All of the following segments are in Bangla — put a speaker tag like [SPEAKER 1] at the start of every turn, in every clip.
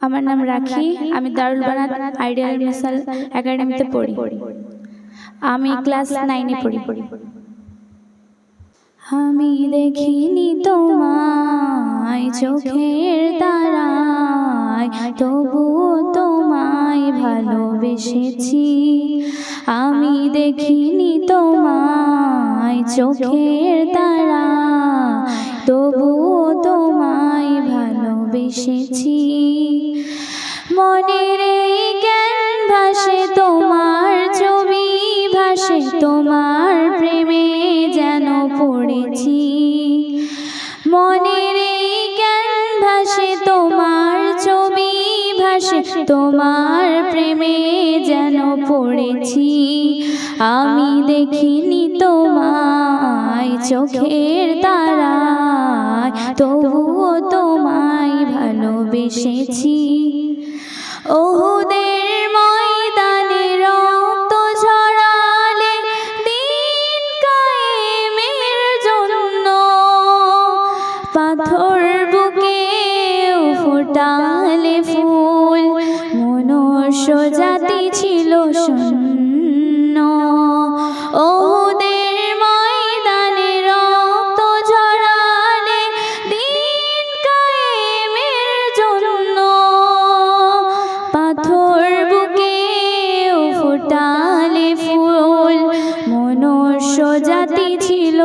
[SPEAKER 1] আমার নাম রাখি আমি দারুল বানাত আইডিয়াল মিসাল একাডেমিতে পড়ি। আমি ক্লাস নাইনে পড়ি। পড়ি। আমি দেখিনি তোমায় চোখের তারায় তবুও তোমায় ভালোবেসেছি। আমি দেখিনি তোমায় চোখের তারা তবুও তোমার প্রেমে যেন পড়েছি, আমি দেখিনি তোমায় চোখের তারায়, তবুও তোমায় ভালোবেসেছি। ওহুদের পাথর বুকে ফোটালে ফুল মনুষ্য জাতি ছিল শূন্য। ওহুদের ময়দানে রক্ত জন্য পাথর বুকে ফুল। ছিল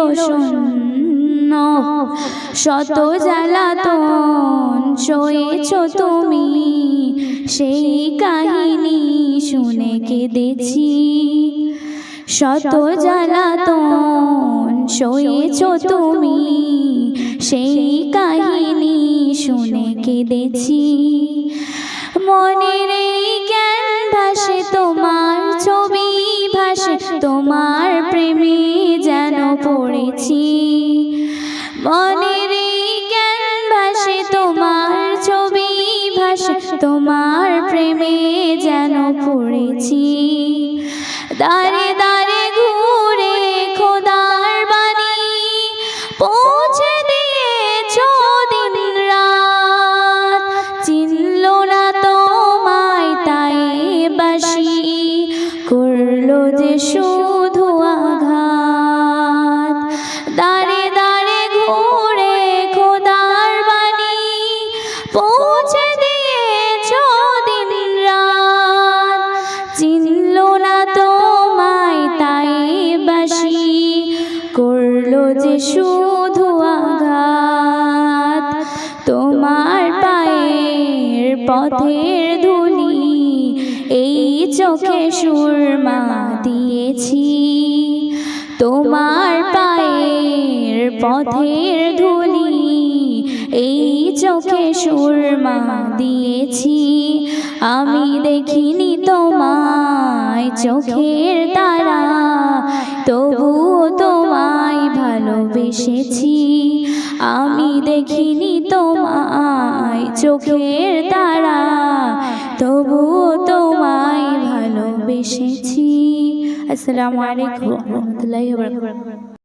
[SPEAKER 1] শত জ্বালাতন সয়েছ তুমি। সেই কাহিনী শুনে কেঁদেছি। শত জ্বালাতন সয়েছ তুমি, সেই কাহিনী শুনে কেঁদেছি। মনের এই জ্ঞান ভাসে তোমার ছবি ভাসে, তোমার প্রেমে যেন পড়েছি। মনের পড়েছি দাঁড়ে দাঁড়ে ঘুরে খোদার বাণী পৌঁছে দিয়েছ দিন রাত চিনল না তোমায় তাই বাসি, করল যে শুধু আঘাত। দাঁড়ে দাঁড়ে ঘুরে খোদার বাণী পৌঁছে যে শুধু আঘাত। তোমার পায়ের পথের ধুলি এই চোখে সুরমা দিয়েছি। তোমার পায়ের পথের ধুলি এই চোখে সুরমা দিয়েছি। আমি দেখিনি তোমায় চোখের তারা, তবুও তোমায় ভালোবেসেছি। আমি দেখিনি তোমায় চোখের তারা তবু তোমায় ভালোবেসেছি। আসসালামু আলাইকুম রহমতুল্লাহি